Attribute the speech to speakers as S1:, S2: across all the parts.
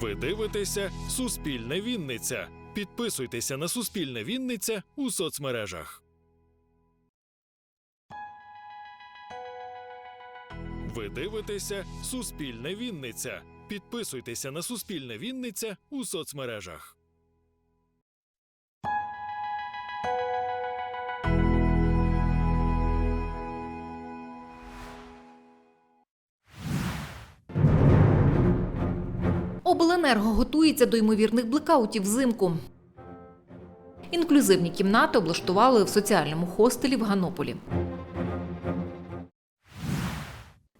S1: Ви дивитеся Суспільне Вінниця. Підписуйтеся на Суспільне Вінниця у соцмережах. Ви дивитеся Суспільне Вінниця. Підписуйтеся на Суспільне Вінниця у соцмережах.
S2: Обленерго готується до ймовірних блекаутів взимку. Інклюзивні кімнати облаштували в соціальному хостелі в Ганополі.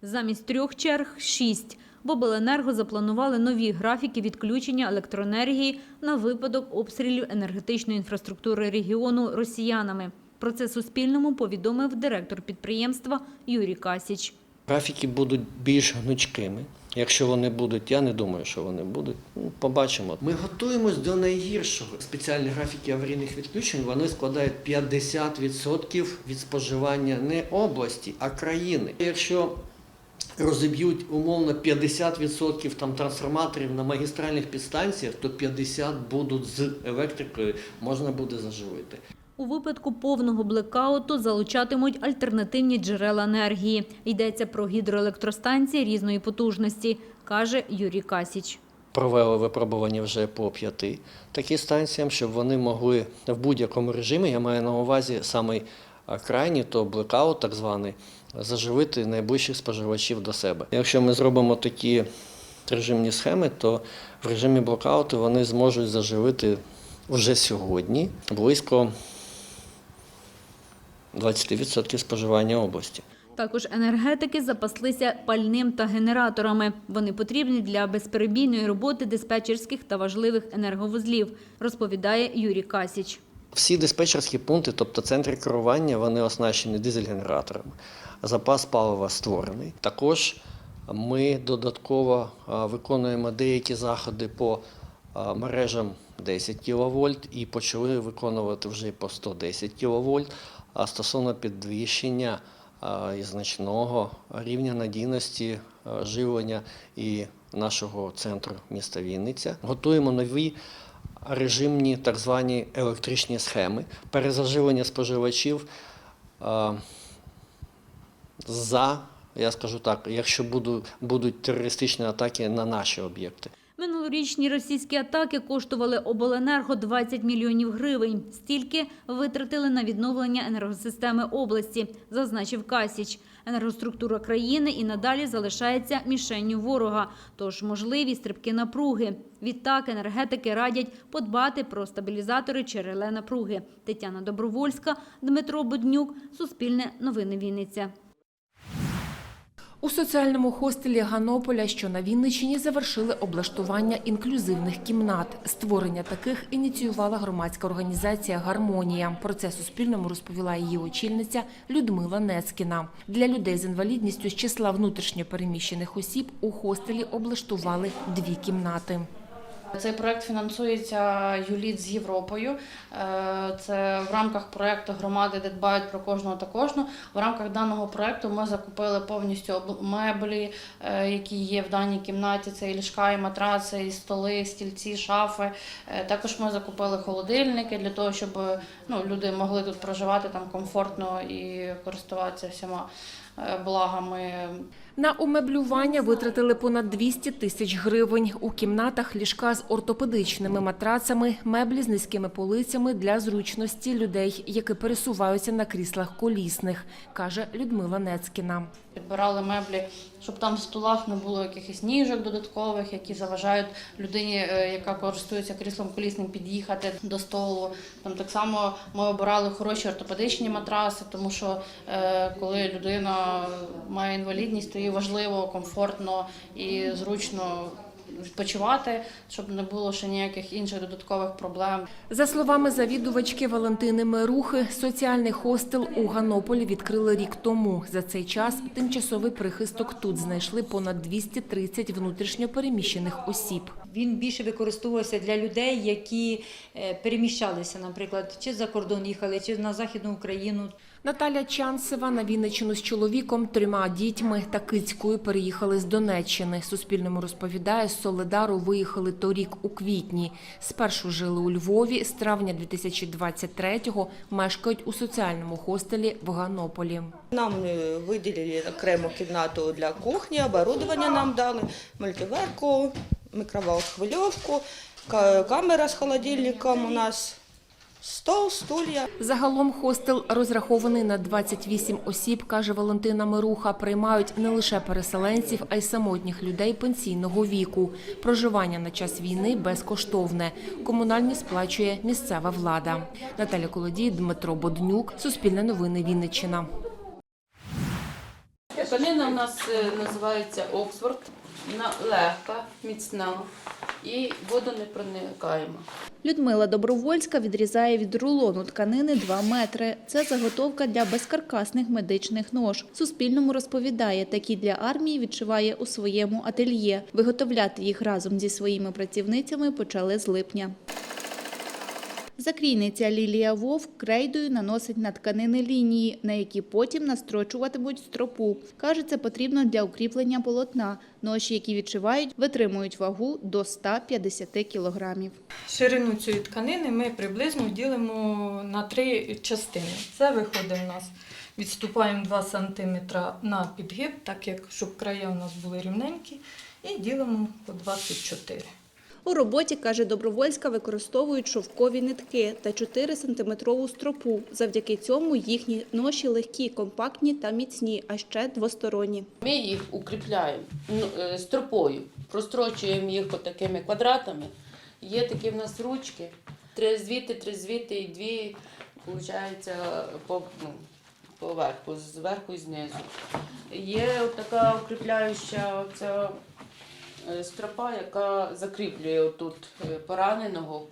S3: Замість трьох черг шість. В обленерго запланували нові графіки відключення електроенергії на випадок обстрілів енергетичної інфраструктури регіону росіянами. Про це Суспільному повідомив директор підприємства Юрій Касіч.
S4: Графіки будуть більш гнучкими. Якщо вони будуть, я не думаю, що вони будуть. Ну, побачимо. Ми готуємось до найгіршого. Спеціальні графіки аварійних відключень вони складають 50% від споживання не області, а країни. Якщо розіб'ють умовно 50% там трансформаторів на магістральних підстанціях, то 50 будуть з електрикою, можна буде заживити.
S3: У випадку повного блекауту залучатимуть альтернативні джерела енергії. Йдеться про гідроелектростанції різної потужності, каже Юрій Касіч.
S4: Провели випробування вже по п'яти таким станціям, щоб вони могли в будь-якому режимі, я маю на увазі самий а, крайній, то блекаут так званий, заживити найближчих споживачів до себе. Якщо ми зробимо такі режимні схеми, то в режимі блокауту вони зможуть заживити вже сьогодні близько 20% споживання області.
S3: Також енергетики запаслися пальним та генераторами. Вони потрібні для безперебійної роботи диспетчерських та важливих енерговузлів, розповідає Юрій Касіч.
S4: Всі диспетчерські пункти, тобто центри керування, вони оснащені дизель-генераторами. Запас палива створений. Також ми додатково виконуємо деякі заходи по мережам 10 кВт і почали виконувати вже по 110 кВт. Стосовно підвищення і значного рівня надійності живлення і нашого центру міста Вінниця, готуємо нові режимні так звані електричні схеми перезаживлення споживачів за, я скажу так, якщо буду, будуть терористичні атаки на наші об'єкти.
S3: Минулорічні російські атаки коштували обленерго 20 мільйонів гривень. Стільки витратили на відновлення енергосистеми області, зазначив Касіч. Енергоструктура країни і надалі залишається мішенню ворога, тож можливі стрибки напруги. Відтак енергетики радять подбати про стабілізатори череле напруги. Тетяна Добровольська, Дмитро Буднюк, Суспільне новини Вінниця.
S2: У соціальному хостелі Ганополя, що на Вінниччині, завершили облаштування інклюзивних кімнат. Створення таких ініціювала громадська організація Гармонія. Про це Суспільному розповіла її очільниця Людмила Нецькіна. Для людей з інвалідністю з числа внутрішньо переміщених осіб у хостелі облаштували дві кімнати.
S5: Цей проект фінансується ЮЛІТ з Європою. Е, Це в рамках проекту громади, де дбають про кожного та кожну. В рамках даного проекту ми закупили повністю меблі, е, які є в даній кімнаті. Це і ліжка, і матраци, і столи, стільці, шафи. Е, Також ми закупили холодильники для того, щоб ну, люди могли тут проживати там комфортно і користуватися всіма благами
S2: На умеблювання витратили понад 200 тисяч гривень. У кімнатах ліжка з ортопедичними матрацами, меблі з низькими полицями для зручності людей, які пересуваються на кріслах колісних, каже Людмила Нецькіна.
S5: Підбирали меблі, щоб там в столах не було якихось ніжок додаткових, які заважають людині, е, яка користується кріслом колісним, під'їхати до столу. Там так само ми обирали хороші ортопедичні матраси, тому що е, коли людина має інвалідність, то важливо комфортно і зручно відпочивати, щоб не було ще ніяких інших додаткових проблем.
S2: За словами завідувачки Валентини Мерухи, соціальний хостел у Ганополі відкрили рік тому. За цей час тимчасовий прихисток тут знайшли понад 230 внутрішньо переміщених осіб.
S6: Він більше використовувався для людей, які е, переміщалися, наприклад, чи за кордон їхали, чи на Західну Україну.
S2: Наталя Чанцева на Вінниччину з чоловіком, трьома дітьми та кицькою переїхали з Донеччини. Суспільному розповідає, з Соледару виїхали торік у квітні. Спершу жили у Львові, з травня 2023-го мешкають у соціальному хостелі в Ганополі.
S7: Нам е, виділили окрему кімнату для кухні, оборудовання нам дали, мультиверку, мікроволновку, ка- камера з холодильником у нас, стол, стулья.
S2: Загалом хостел розрахований на 28 осіб, каже Валентина Мируха. Приймають не лише переселенців, а й самотніх людей пенсійного віку. Проживання на час війни безкоштовне. Комунальні сплачує місцева влада. Наталя Колодій, Дмитро Боднюк, Суспільне новини Вінниччина.
S8: Тканина у нас е, називається Оксфорд, легка, міцна і водонепроникаєма.
S9: Людмила Добровольська відрізає від рулону тканини 2 метри. Це заготовка для безкаркасних медичних нож. Суспільному розповідає, такі для армії відшиває у своєму ательє. Виготовляти їх разом зі своїми працівницями почали з липня. Закрійниця Лілія Вовк крейдою наносить на тканини лінії, на які потім настрочуватимуть стропу. Каже, це потрібно для укріплення полотна. Ноші, які відшивають, витримують вагу до 150 кілограмів.
S10: Ширину цієї тканини ми приблизно ділимо на три частини. Це виходить у нас, відступаємо 2 см на підгиб, так як щоб края у нас були рівненькі, і ділимо по 24
S9: У роботі, каже Добровольська, використовують шовкові нитки та 4-сантиметрову стропу. Завдяки цьому їхні ноші легкі, компактні та міцні, а ще двосторонні.
S8: Ми їх укріпляємо ну, е, стропою, прострочуємо їх такими квадратами. Є такі в нас ручки, три звідти, три звідти і дві, виходить, по, ну, поверху, зверху і знизу. Є така укріпляюча ця е, стропа, яка закріплює отут е, пораненого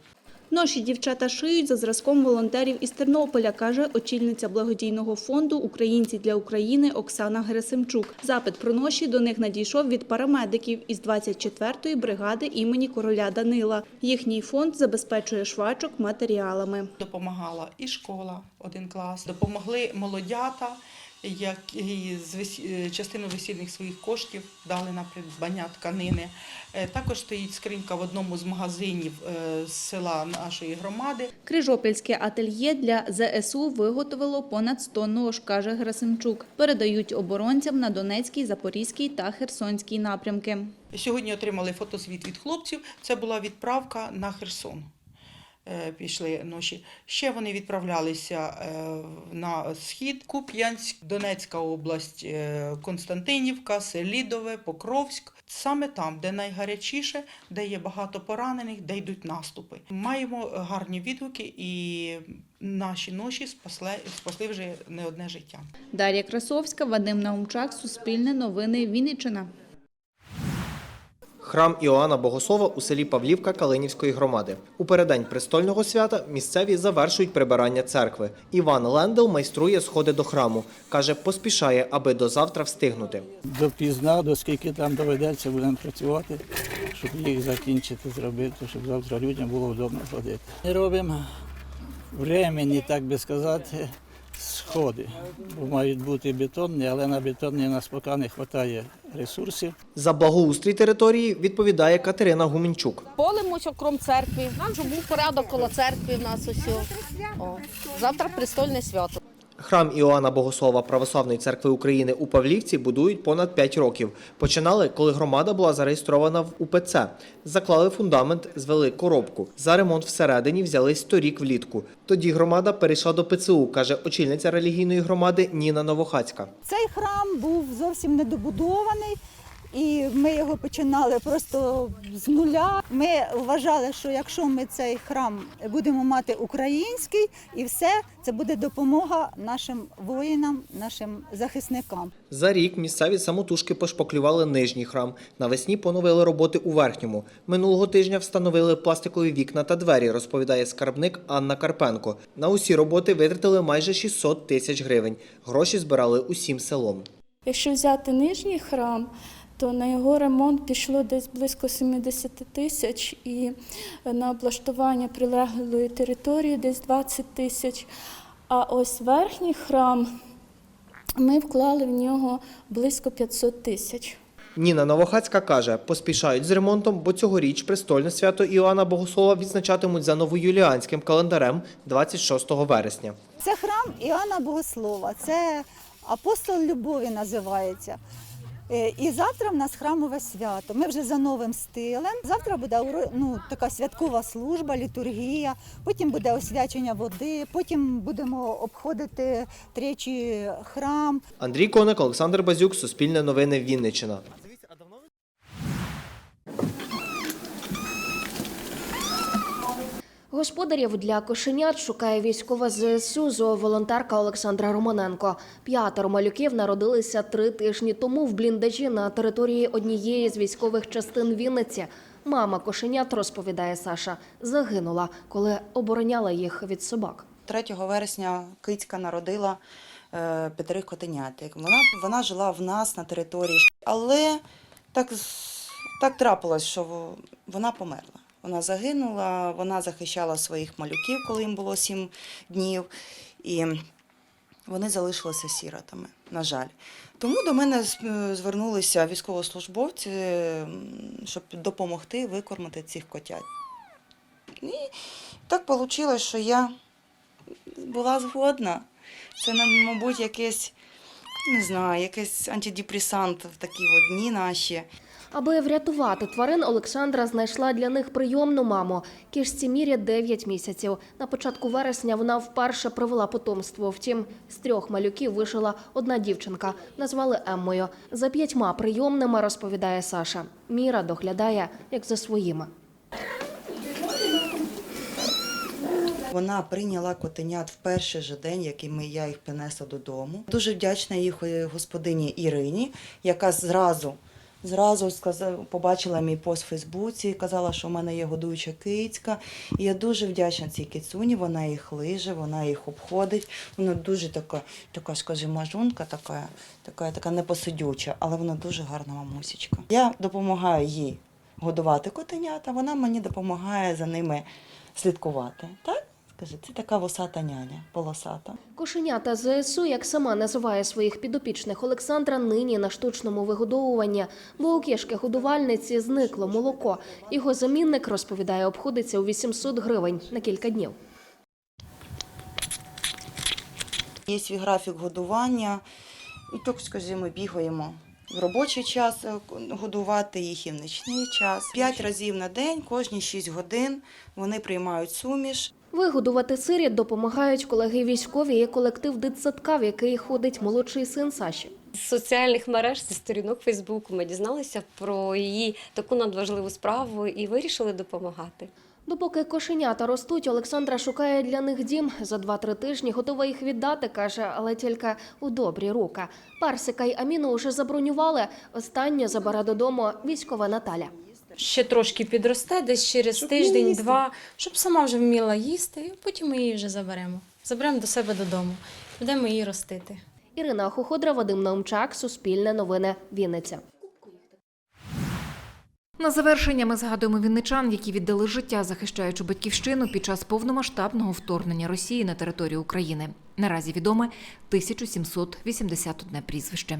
S9: Ноші дівчата шиють за зразком волонтерів із Тернополя, каже очільниця благодійного фонду Українці для України Оксана Герасимчук. Запит про ноші до них надійшов від парамедиків із 24-ї бригади імені короля Данила. Їхній фонд забезпечує швачок матеріалами.
S11: допомагала і школа, один клас, допомогли молодята, які з е, частину весільних своїх коштів дали на придбання тканини. Е, Також стоїть скринька в одному з магазинів е, з села нашої громади.
S9: Крижопільське ательє для ЗСУ виготовило понад 100 нож, каже Герасимчук. Передають оборонцям на Донецький, Запорізький та Херсонський напрямки.
S11: Сьогодні отримали фотозвіт від хлопців. Це була відправка на Херсон. Е, Пішли ноші. Ще вони відправлялися е, на схід, Куп'янськ, Донецька область, е, Константинівка, Селідове, Покровськ. Саме там, де найгарячіше, де є багато поранених, де йдуть наступи. Маємо гарні відгуки, і наші ноші спасли, спасли вже не одне життя.
S9: Дар'я Красовська, Вадим Наумчак, Суспільне новини, Вінниччина.
S12: Храм Іоанна Богослова у селі Павлівка Калинівської громади. У переддень престольного свята місцеві завершують прибирання церкви. Іван Лендел майструє сходи до храму. Каже, поспішає, аби до завтра встигнути.
S13: допізна, до скільки там доведеться, будемо працювати, щоб їх закінчити, зробити, щоб завтра людям було вдома ходити. Робимо временні, так би сказати, сходи. Бо мають бути бетонні, але на бетонні нас поки не вистачає ресурсів.
S12: За благоустрій території відповідає Катерина Гуменчук.
S14: Полимось окрім церкви. Нам же був порядок коло церкви в нас усього. Завтра престольне свято.
S12: Храм Іоанна Богослова Православної церкви України у Павлівці будують понад 5 років. Починали, коли громада була зареєстрована в УПЦ. Заклали фундамент, звели коробку. За ремонт всередині взялись торік влітку. Тоді громада перейшла до ПЦУ, каже очільниця релігійної громади Ніна Новохацька.
S15: Цей храм був зовсім недобудований, і ми його починали просто з нуля. Ми вважали, що якщо ми цей храм будемо мати український, і все це буде допомога нашим воїнам, нашим захисникам.
S12: За рік місцеві самотужки пошпаклювали нижній храм. Навесні поновили роботи у верхньому. Минулого тижня встановили пластикові вікна та двері, розповідає скарбник Анна Карпенко. На усі роботи витратили майже 600 тисяч гривень. Гроші збирали усім селом.
S16: Якщо взяти нижній храм, то на його ремонт пішло десь близько 70 тисяч, і на облаштування прилеглої території десь 20 тисяч. А ось верхній храм ми вклали в нього близько 500 тисяч.
S12: Ніна Новохацька каже, поспішають з ремонтом, бо цьогоріч престольне свято Іоанна Богослова відзначатимуть за новоюліанським календарем 26 вересня.
S15: Це храм Іоанна Богослова, це апостол любові називається. Е, І завтра в нас храмове свято. Ми вже за новим стилем. Завтра буде ну, така святкова служба, літургія, потім буде освячення води, потім будемо обходити тричі храм.
S12: Андрій Коник, Олександр Базюк, Суспільне новини Вінниччина.
S17: Господарів для кошенят шукає військова ЗСУ зооволонтерка Олександра Романенко. П'ятеро малюків народилися три тижні тому в бліндажі на території однієї з військових частин Вінниці. Мама кошенят, розповідає Саша, загинула, коли обороняла їх від собак.
S18: 3 вересня кицька народила е, п'ятерих котенят. Вона, вона жила в нас на території, але так, так трапилось, що вона померла. Вона загинула, вона захищала своїх малюків, коли їм було 7 днів. І вони залишилися сіротами, на жаль. Тому до мене е, звернулися військовослужбовці, щоб допомогти викормити цих котят. І так вийшло, що я була згодна. Це, мабуть, якесь, не знаю, якийсь антидепресант в такі от дні наші.
S17: Аби врятувати тварин, Олександра знайшла для них прийомну маму. Кішці Мірі 9 місяців. На початку вересня вона вперше привела потомство. Втім, з трьох малюків вижила одна дівчинка. Назвали Еммою. За п'ятьма прийомними розповідає Саша. Міра доглядає як за своїми.
S18: Вона прийняла котенят в перший же день, який ми, я їх принесла додому. Дуже вдячна їх е, господині Ірині, яка зразу. Зразу сказав, побачила мій пост в Фейсбуці, казала, що в мене є годуюча кицька. І я дуже вдячна цій кицюні, вона їх лиже, вона їх обходить. Вона дуже така, така скажімо, мажунка, така, така, така непосидюча, але вона дуже гарна мамусечка. Я допомагаю їй годувати котенят, а вона мені допомагає за ними слідкувати. Так? Скажи, це така вусата няня, полосата.
S17: Кошенята ЗСУ, як сама називає своїх підопічних Олександра, нині на штучному вигодовуванні, бо у кішки годувальниці зникло молоко. Його замінник розповідає, обходиться у 800 гривень на кілька днів.
S18: Є свій графік годування, і так, скажімо, бігаємо в робочий час е, годувати їх і в нічний час. П'ять разів на день, кожні 6 годин вони приймають суміш.
S17: Вигодувати сиріт допомагають колеги військові і колектив дитсадка, в який ходить молодший син Саші.
S19: З соціальних мереж, зі сторінок Фейсбуку ми дізналися про її таку надважливу справу і вирішили допомагати.
S17: Допоки кошенята ростуть, Олександра шукає для них дім. За 2-3 тижні готова їх віддати, каже, але тільки у добрі руки. Парсика й Аміну уже забронювали. Останнє забере додому військова Наталя.
S20: Ще трошки підросте, десь через тиждень-два, щоб сама вже вміла їсти, і потім ми її вже заберемо. Заберемо до себе додому. Будемо її ростити.
S17: Ірина Хуходра, Вадим Наумчак, Суспільне новини, Вінниця.
S2: На завершення ми згадуємо вінничан, які віддали життя, захищаючи батьківщину під час повномасштабного вторгнення Росії на територію України. Наразі відоме 1781 прізвище.